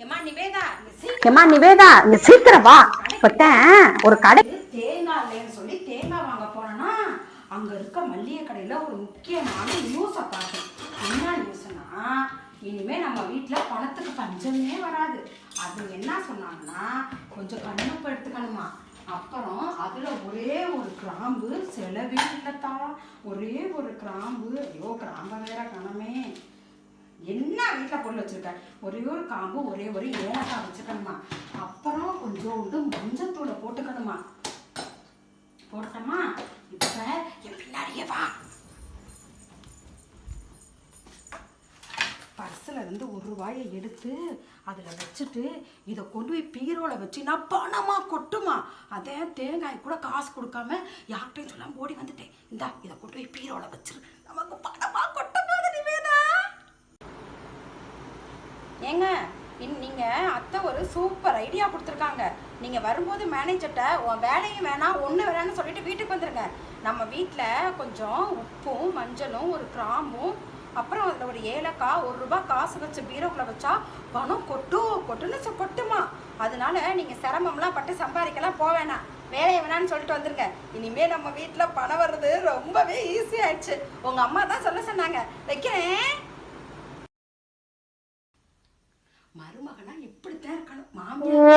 ஏமா நிவேதா இங்க சீக்கிரம் வா. இப்பத்தான் ஒரு கடை. தேங்காய் இல்லைன்னு சொல்லி தேங்காய் வாங்க போனேன்னா அங்க இருக்க மல்லிகை கடையில ஒரு முக்கியமான நியூஸை பார்த்தேன். என்ன நியூஸ்னா இனிமே நம்ம வீட்ல பணத்துக்கு பஞ்சமே வராது. அது என்ன சொன்னாங்கன்னா கொஞ்சம் கண்ணுப்பு எடுத்துக்கணுமா? அப்புறம் அதுல ஒரே ஒரு கிராம்பு செலவே இல்லத்தா. ஒரே ஒரு கிராம்பு ஐயோ கிராம்பை வேற கணமே என்ன வீட்டில் பொருள் வச்சுருக்கேன் ஒரே ஒரு காம்பு ஒரே ஒரு ஏலக்காய் வச்சுக்கணுமா அப்புறம் கொஞ்சோண்டு மஞ்சத்தூளை போட்டுக்கணுமா? போட்டோமா இப்ப என் பின்னாடியே வா. பர்ஸில் இருந்து ஒரு ரூபாயை எடுத்து அதில் வச்சுட்டு இதை கொண்டு போய் பீரோவில் வச்சு நான் பணமா கொட்டுமா? அதே தேங்காய் கூட காசு கொடுக்காம யார்கிட்டையும் சொல்லாமல் ஓடி வந்துட்டேன். இந்தா இதை கொண்டு போய் பீரோவில் வச்சிரு நமக்கு பணமா கொட்ட போகுது நிவேதா ஏங்க இன் நீங்கள் அத்தை ஒரு சூப்பர் ஐடியா கொடுத்துருக்காங்க. நீங்கள் வரும்போது மேனேஜர்கிட்ட உன் வேலையும் வேணாம் ஒன்று வேணாம்னு சொல்லிட்டு வீட்டுக்கு வந்துடுங்க நம்ம வீட்டில் கொஞ்சம் உப்பும் மஞ்சளும் ஒரு கிராம்பும் அப்புறம் அதில் ஒரு ஏலக்காய் ஒரு ரூபாய் காசு வச்சு பீரோக்குள்ள வச்சா பணம் கொட்டும் கொட்டுன்னு கொட்டுமா. அதனால நீங்கள் சிரமம்லாம் பட்டு சம்பாதிக்கலாம் போக வேணாம். வேலையை வேணான்னு சொல்லிட்டு வந்துருங்க. இனிமேல் நம்ம வீட்டில் பணம் வர்றது ரொம்பவே ஈஸியாகிடுச்சு உங்கள் அம்மா தான் சொல்ல சொன்னாங்க. வைக்கிறேன். மருமகனா இப்படித்தான் இருக்கணும். மாமியார்